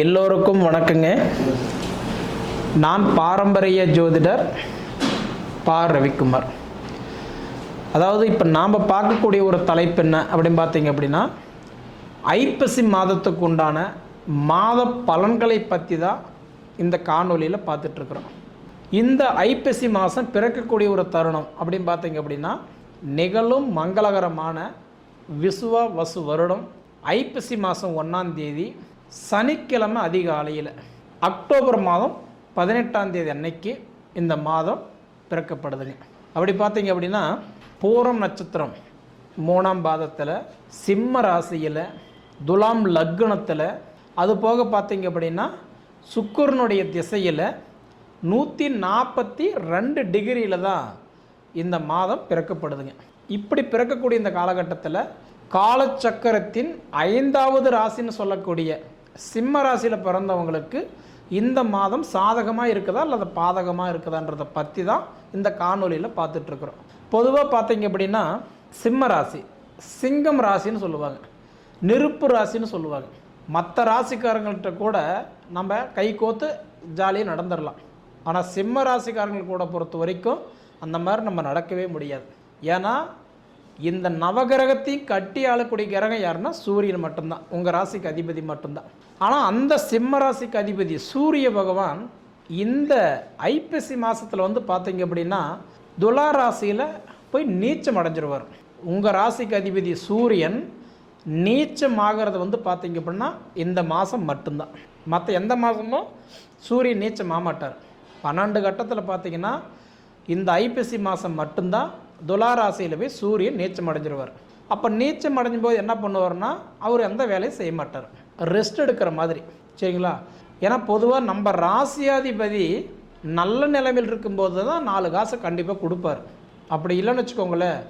எல்லோருக்கும் வணக்கங்க. நான் பாரம்பரிய ஜோதிடர் பா ரவிக்குமார். அதாவது இப்போ நாம் பார்க்கக்கூடிய ஒரு தலைப்பு என்ன அப்படின்னு பார்த்தீங்க அப்படின்னா ஐப்பசி மாதத்துக்கு உண்டான மாத பலன்களை பற்றி தான் இந்த காணொலியில் பார்த்துட்ருக்குறோம் இந்த ஐப்பசி மாதம் பிறக்கக்கூடிய ஒரு தருணம் அப்படின்னு பார்த்தீங்க அப்படின்னா நிகழும் மங்களகரமான விசுவ வசு வருடம் ஐப்பசி மாதம் ஒன்றாம் தேதி சனிக்கிழமை அதிகாலையில் அக்டோபர் மாதம் பதினெட்டாம் தேதி அன்னைக்கு இந்த மாதம் பிறக்கப்படுதுங்க. அப்படி பார்த்தீங்க அப்படின்னா பூரம் நட்சத்திரம் மூணாம் பாதத்தில் சிம்ம ராசியில் துலாம் லக்னத்தில் அது போக பார்த்தீங்க அப்படின்னா சுக்கரனுடைய திசையில் நூற்றி நாற்பத்தி ரெண்டு டிகிரியில் தான் இந்த மாதம் பிறக்கப்படுதுங்க. இப்படி பிறக்கக்கூடிய இந்த காலகட்டத்தில் காலச்சக்கரத்தின் ஐந்தாவது ராசின்னு சொல்லக்கூடிய சிம்ம ராசியில் பிறந்தவங்களுக்கு இந்த மாதம் சாதகமாக இருக்குதா அல்லது பாதகமாக இருக்குதான்றதை பற்றி தான் இந்த காணொலியில் பார்த்துட்ருக்குறோம் பொதுவாக பார்த்தீங்க அப்படின்னா சிம்ம ராசி சிங்கம் ராசின்னு சொல்லுவாங்க. நெருப்பு ராசின்னு சொல்லுவாங்க. மற்ற ராசிக்காரங்கள்ட்ட கூட நம்ம கை கோத்து ஜாலியாக நடந்துடலாம் ஆனால் சிம்ம ராசிக்காரங்கள் கூட பொறுத்த வரைக்கும் அந்த மாதிரி நம்ம நடக்கவே முடியாது. ஏன்னா இந்த நவகிரகத்தையும் கட்டி ஆளக்கூடிய கிரகம் யாருன்னா சூரியன் மட்டும்தான். உங்கள் ராசிக்கு அதிபதி மட்டும்தான். ஆனால் அந்த சிம்ம ராசிக்கு அதிபதி சூரிய பகவான் இந்த ஐப்பசி மாதத்தில் வந்து பார்த்தீங்க அப்படின்னா துலா ராசியில் போய் நீச்சம் அடைஞ்சிருவார். உங்கள் ராசிக்கு அதிபதி சூரியன் நீச்சம் ஆகிறது வந்து பார்த்தீங்க அப்படின்னா இந்த மாதம் மட்டும்தான். மற்ற எந்த மாதமும் சூரியன் நீச்சம் ஆமாட்டார் பன்னெண்டு கட்டத்தில் பார்த்தீங்கன்னா இந்த ஐப்பசி மாதம் மட்டும்தான் துலா ராசியில் போய் சூரியன் நீச்சம் அடைஞ்சிருவார். அப்போ நீச்சம் அடைஞ்சும் போது என்ன பண்ணுவார்னா அவர் எந்த வேலையும் செய்ய மாட்டார். ரெஸ்ட் எடுக்கிற மாதிரி. சரிங்களா? ஏன்னா பொதுவாக நம்ம ராசியாதிபதி நல்ல நிலைமையில் இருக்கும்போது தான் நாலு காசை கண்டிப்பாக கொடுப்பார். அப்படி இல்லைன்னு வச்சுக்கோங்களேன்.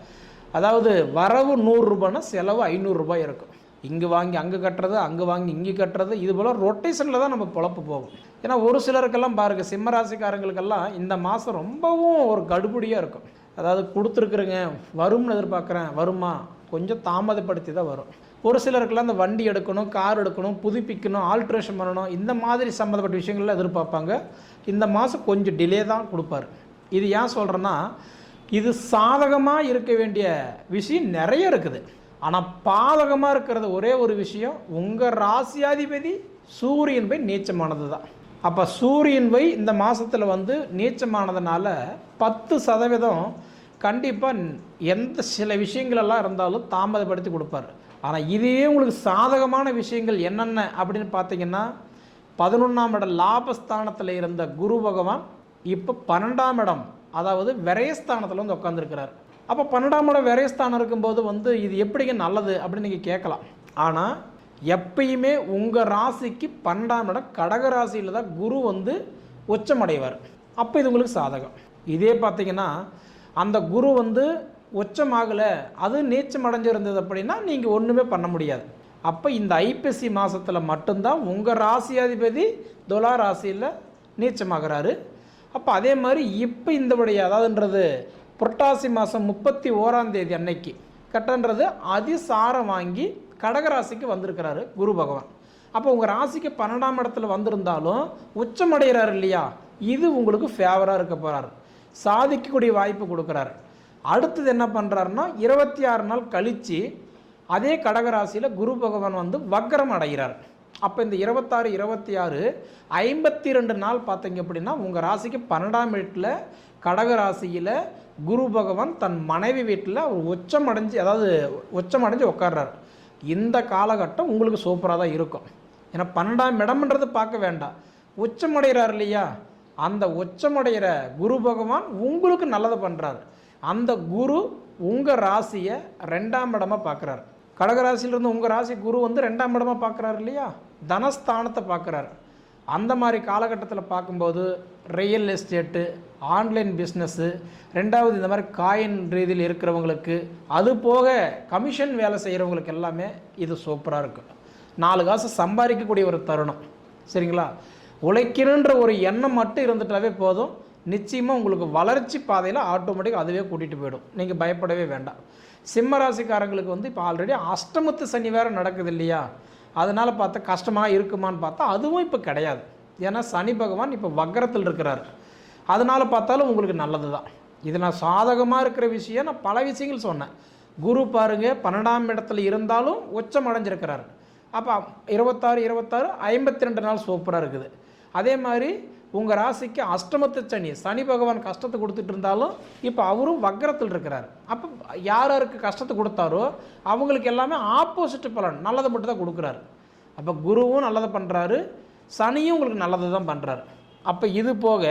அதாவது வரவு நூறுரூபானா செலவு ஐநூறுரூபாய் இருக்கும். இங்கே வாங்கி அங்கே கட்டுறது அங்கே வாங்கி இங்கே கட்டுறது இது போல் ரொட்டேஷனில் தான் நம்ம பொழப்பு போகும். ஏன்னா ஒரு சிலருக்கெல்லாம் பாருங்கள் சிம்மராசிக்காரங்களுக்கெல்லாம் இந்த மாதம் ரொம்பவும் ஒரு கடுபடியாக இருக்கும். அதாவது கொடுத்துருக்குறேங்க வரும்னு எதிர்பார்க்குறேன் வருமா? கொஞ்சம் தாமதப்படுத்தி தான் வரும். ஒரு சிலருக்கெல்லாம் இந்த வண்டி எடுக்கணும் கார் எடுக்கணும் புதுப்பிக்கணும் ஆல்ட்ரேஷன் பண்ணணும் இந்த மாதிரி சம்மந்தப்பட்ட விஷயங்கள்லாம் எதிர்பார்ப்பாங்க. இந்த மாதம் கொஞ்சம் டிலே தான் கொடுப்பாரு. இது ஏன் சொல்கிறேன்னா இது சாதகமாக இருக்க வேண்டிய விஷயம் நிறைய இருக்குது. ஆனால் பாதகமாக இருக்கிறது ஒரே ஒரு விஷயம் உங்கள் ராசியாதிபதி சூரியன் போய் நீச்சமானது தான் அப்போ சூரியன் வை இந்த மாதத்தில் வந்து நீச்சமானதுனால பத்து சதவீதம் கண்டிப்பாக எந்த சில விஷயங்களெல்லாம் இருந்தாலும் தாமதப்படுத்தி கொடுப்பாரு. ஆனால் இதே உங்களுக்கு சாதகமான விஷயங்கள் என்னென்ன அப்படின்னு பார்த்தீங்கன்னா பதினொன்றாம் இடம் லாபஸ்தானத்தில் இருந்த குரு பகவான் இப்போ பன்னெண்டாம் இடம் அதாவது விரயஸ்தானத்தில் வந்து உட்காந்துருக்கிறார் அப்போ பன்னெண்டாம் இடம் விரயஸ்தானம் இருக்கும்போது வந்து இது எப்படிங்க நல்லது அப்படின்னு நீங்கள் கேட்கலாம். ஆனால் எப்பயுமே உங்கள் ராசிக்கு பன்னெண்டாம் இடம் கடக ராசியில் தான் குரு வந்து உச்சமடைவார். அப்போ இது உங்களுக்கு சாதகம். இதே பார்த்தீங்கன்னா அந்த குரு வந்து உச்சமாகலை அது நீச்சம் அடைஞ்சிருந்தது அப்படின்னா நீங்கள் ஒன்றுமே பண்ண முடியாது. அப்போ இந்த ஐப்பசி மாதத்தில் மட்டும்தான் உங்கள் ராசியாதிபதி துலா ராசியில் நீச்சமாகிறாரு. அப்போ அதே மாதிரி இப்போ இந்தபடிய அதாவதுன்றது புரட்டாசி மாதம் முப்பத்தி ஓராந்தேதி அன்னைக்கு கட்டன்றது அதிசாரம் வாங்கி கடகராசிக்கு வந்திருக்கிறாரு குரு பகவான். அப்போ உங்கள் ராசிக்கு பன்னெண்டாம் இடத்துல வந்திருந்தாலும் உச்சமடைகிறார் இல்லையா? இது உங்களுக்கு ஃபேவராக இருக்க போகிறார் சாதிக்கக்கூடிய வாய்ப்பு கொடுக்குறாரு. அடுத்தது என்ன பண்ணுறாருன்னா இருபத்தி ஆறு நாள் கழித்து அதே கடகராசியில் குரு பகவான் வந்து வக்கரம் அடைகிறார். அப்போ இந்த இருபத்தாறு இருபத்தி ஆறு ஐம்பத்தி ரெண்டு நாள் பார்த்தீங்க அப்படின்னா உங்கள் ராசிக்கு பன்னெண்டாம் வீட்டில் கடக ராசியில் குரு பகவான் தன் மனைவி வீட்டில் அவர் உச்சம் அடைஞ்சு அதாவது உச்சம் அடைஞ்சு உட்கார்றாரு. இந்த காலகட்டம் உங்களுக்கு சூப்பராக தான் இருக்கும். ஏன்னா பன்னெண்டாம் இடம்ன்றது பார்க்க வேண்டாம். உச்சமடைகிறார் இல்லையா? அந்த உச்சமடைகிற குரு பகவான் உங்களுக்கு நல்லதை பண்ணுறாரு அந்த குரு உங்கள் ராசியை ரெண்டாம் இடமாக பார்க்குறாரு. கடகராசிலிருந்து உங்கள் ராசி குரு வந்து ரெண்டாம் இடமா பார்க்குறாரு இல்லையா? தனஸ்தானத்தை பார்க்குறாரு. அந்த மாதிரி காலகட்டத்தில் பார்க்கும்போது ரியல் எஸ்டேட்டு ஆன்லைன் பிஸ்னஸ்ஸு ரெண்டாவது இந்த மாதிரி காயின் ரீதியில் இருக்கிறவங்களுக்கு அது போக கமிஷன் வேலை செய்கிறவங்களுக்கு எல்லாமே இது சூப்பராக இருக்கும் நாலு காசு சம்பாதிக்கக்கூடிய ஒரு தருணம். சரிங்களா? உழைக்கணுன்ற ஒரு எண்ணம் மட்டும் இருந்துட்டாவே போதும். நிச்சயமாக உங்களுக்கு வளர்ச்சி பாதையில் ஆட்டோமேட்டிக் அதுவே கூட்டிகிட்டு போயிடும். நீங்கள் பயப்படவே வேண்டாம். சிம்ம ராசிக்காரங்களுக்கு வந்து இப்போ ஆல்ரெடி அஷ்டமத்து சனி வேறு நடக்குது இல்லையா? அதனால் பார்த்தா கஷ்டமாக இருக்குமான்னு பார்த்தா அதுவும் இப்போ கிடையாது. ஏன்னா சனி பகவான் இப்போ வக்கரத்தில் இருக்கிறார். அதனால் பார்த்தாலும் உங்களுக்கு நல்லது தான் இது நான் சாதகமாக இருக்கிற விஷயம் நான் பல விஷயங்கள் சொன்னேன். குரு பாருங்க பன்னெண்டாம் இடத்துல இருந்தாலும் உச்சம் அடைஞ்சிருக்கிறார். அப்போ இருபத்தாறு இருபத்தாறு ஐம்பத்தி ரெண்டு நாள் சூப்பராக இருக்குது. அதே மாதிரி உங்கள் ராசிக்கு அஷ்டமத்து சனி சனி பகவான் கஷ்டத்தை கொடுத்துட்டு இருந்தாலும் இப்போ அவரும் வக்கரத்தில் இருக்கிறார். அப்போ யார் யாருக்கு கஷ்டத்தை கொடுத்தாரோ அவங்களுக்கு எல்லாமே ஆப்போசிட் பலன் நல்லதை மட்டும் தான் கொடுக்குறாரு. அப்போ குருவும் நல்லதை பண்ணுறாரு சனியும் உங்களுக்கு நல்லது தான் பண்ணுறாரு அப்போ இது போக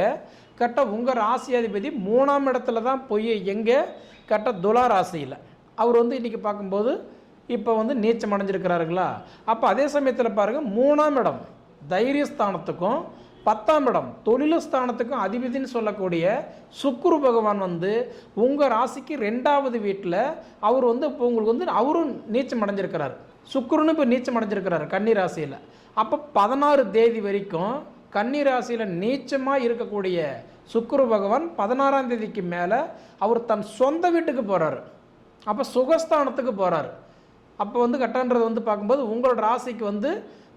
கட்ட உங்கள் ராசியாதிபதி மூணாம் இடத்துல தான் போய் எங்கே கட்ட துலா ராசியில். அவர் வந்து இன்றைக்கி பார்க்கும்போது இப்போ வந்து நீச்சம் அடைஞ்சிருக்கிறாருங்களா? அப்போ அதே சமயத்தில் பாருங்கள் மூணாம் இடம் தைரியஸ்தானத்துக்கும் பத்தாம் இடம் தொழிலஸ்தானத்துக்கும் அதிபதினு சொல்லக்கூடிய சுக்குரு பகவான் வந்து உங்கள் ராசிக்கு ரெண்டாவது வீட்டில் அவர் வந்து இப்போ உங்களுக்கு வந்து அவரும் நீச்சம் அடைஞ்சிருக்கிறார். சுக்குருன்னு இப்போ நீச்சம் அடைஞ்சிருக்கிறாரு கன்னி ராசியில். அப்போ பதினாறு தேதி வரைக்கும் கன்னிராசியில் நீச்சமாக இருக்கக்கூடிய சுக்குரு பகவான் பதினாறாம் தேதிக்கு மேலே அவர் தன் சொந்த வீட்டுக்கு போகிறாரு அப்போ சுகஸ்தானத்துக்கு போகிறார் அப்போ வந்து கட்டன்றது வந்து பார்க்கும்போது உங்களோட ராசிக்கு வந்து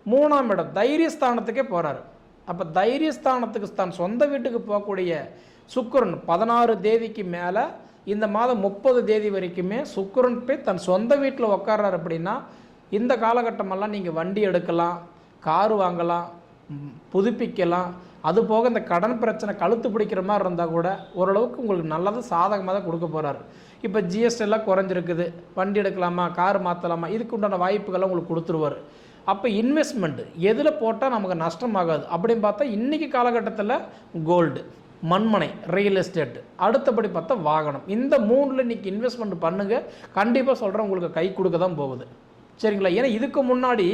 மூணாம் இடம் தைரியஸ்தானத்துக்கே போகிறாரு அப்போ தைரியஸ்தானத்துக்கு தான் சொந்த வீட்டுக்கு போகக்கூடிய சுக்கிரன் பதினாறு தேதிக்கு மேலே இந்த மாதம் முப்பது தேதி வரைக்குமே சுக்கிரன் போய் தன் சொந்த வீட்டில் உட்கார்றாரு அப்படின்னா இந்த காலகட்டமெல்லாம் நீங்கள் வண்டி எடுக்கலாம் கார் வாங்கலாம் புதுப்பிக்கலாம். அது போக இந்த கடன் பிரச்சனை கழுத்து பிடிக்கிற மாதிரி இருந்தால் கூட ஓரளவுக்கு உங்களுக்கு நல்லது சாதகமாக தான் கொடுக்க போகிறாரு இப்போ ஜிஎஸ்டி எல்லாம் குறைஞ்சிருக்குது. வண்டி எடுக்கலாமா? கார் மாற்றலாமா இதுக்கு உண்டான வாய்ப்புகளை உங்களுக்கு கொடுத்துருவார். அப்போ இன்வெஸ்ட்மெண்ட்டு எதில் போட்டால் நமக்கு நஷ்டமாகாது. அப்படின்னு பார்த்தா இன்றைக்கி காலகட்டத்தில் கோல்டு மண்மனை ரியல் எஸ்டேட் அடுத்தபடி பார்த்தா வாகனம். இந்த மூணில் இன்றைக்கி இன்வெஸ்ட்மெண்ட் பண்ணுங்கள் கண்டிப்பாக சொல்கிறேன் உங்களுக்கு கை கொடுக்க தான் போகுது. சரிங்களா? ஏன்னா இதுக்கு முன்னாடி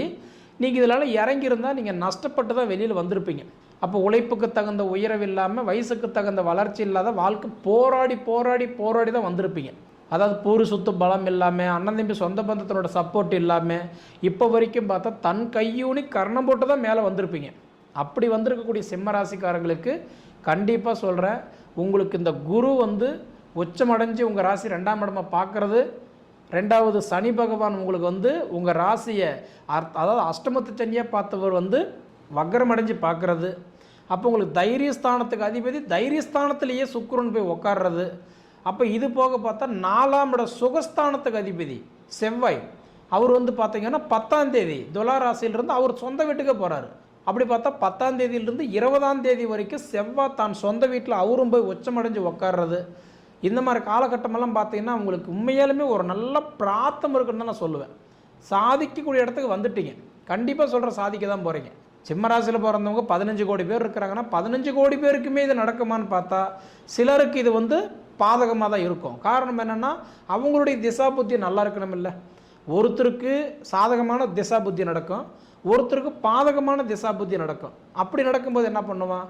நீங்கள் இதனால் இறங்கியிருந்தால் நீங்கள் நஷ்டப்பட்டு தான் வெளியில் வந்திருப்பீங்க. அப்போ உழைப்புக்கு தகுந்த உயரவு இல்லாமல் வயசுக்கு தகுந்த வளர்ச்சி இல்லாத வாழ்க்கை போராடி போராடி போராடி தான் வந்திருப்பீங்க. அதாவது பூரி சொத்து பலம் இல்லாமல் அண்ணன் தம்பி சொந்த பந்தத்தினோட சப்போர்ட் இல்லாமல் இப்போ வரைக்கும் பார்த்தா தன் கையூனி கர்ணம் போட்டு தான் மேலே வந்திருப்பீங்க. அப்படி வந்திருக்கக்கூடிய சிம்ம ராசிக்காரங்களுக்கு கண்டிப்பாக சொல்கிறேன் உங்களுக்கு இந்த குரு வந்து உச்சமடைஞ்சு உங்கள் ராசி ரெண்டாம் இடமா பார்க்குறது ரெண்டாவது சனி பகவான் உங்களுக்கு வந்து உங்கள் ராசியை அர்த் அதாவது அஷ்டமத்து சனியாக பார்த்தவர் வந்து வக்கரமடைஞ்சு பார்க்குறது. அப்போ உங்களுக்கு தைரியஸ்தானத்துக்கு அதிபதி தைரியஸ்தானத்திலேயே சுக்கரன் போய் உட்கார்றது அப்போ இது போக பார்த்தா நாலாம் இட சுகஸ்தானத்துக்கு அதிபதி செவ்வாய். அவர் வந்து பார்த்தீங்கன்னா பத்தாம் தேதி துலா ராசியிலிருந்து அவர் சொந்த வீட்டுக்கு போகிறாரு அப்படி பார்த்தா பத்தாம் தேதியிலிருந்து இருபதாம் தேதி வரைக்கும் செவ்வாய் தான் சொந்த வீட்டில் அவரும் போய் உச்சமடைஞ்சு உட்கார்றது இந்த மாதிரி காலகட்டமெல்லாம் பார்த்தீங்கன்னா உங்களுக்கு உண்மையாலுமே ஒரு நல்ல பிராத்தம் இருக்குன்னு தான் நான் சொல்லுவேன். சாதிக்கக்கூடிய இடத்துக்கு வந்துட்டீங்க. கண்டிப்பாக சொல்கிற சாதிக்க தான் போகிறீங்க சிம்மராசியில் பிறந்தவங்க பதினஞ்சு கோடி பேர் இருக்கிறாங்கன்னா பதினஞ்சு கோடி பேருக்குமே இது நடக்குமான்னு பார்த்தா சிலருக்கு இது வந்து பாதகமாக தான் இருக்கும். காரணம் என்னென்னா அவங்களுடைய திசா புத்தி நல்லா இருக்கணும் இல்லை. ஒருத்தருக்கு சாதகமான திசா புத்தி நடக்கும். ஒருத்தருக்கு பாதகமான திசா புத்தி நடக்கும். அப்படி நடக்கும்போது என்ன பண்ணுவான்?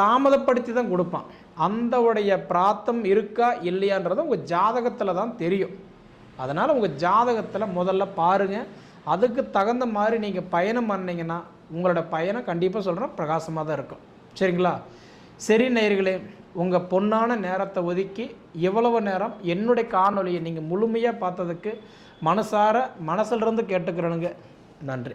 தாமதப்படுத்தி தான் கொடுப்பான். அந்த உடைய பிராத்தம் இருக்கா இல்லையான்றது உங்கள் ஜாதகத்தில் தான் தெரியும். அதனால் உங்கள் ஜாதகத்தில் முதல்ல பாருங்கள் அதுக்கு தகுந்த மாதிரி நீங்கள் பயணம் பண்ணிங்கன்னா உங்களோட பயணம் கண்டிப்பாக சொல்கிறேன் பிரகாசமாக தான் இருக்கும். சரிங்களா? சரி நேயர்களே உங்கள் பொன்னான நேரத்தை ஒதுக்கி இவ்வளவு நேரம் என்னுடைய காணொலியை நீங்கள் முழுமையாக பார்த்ததுக்கு மனசார மனசிலிருந்து கேட்டுக்கிறேனுங்க. நன்றி.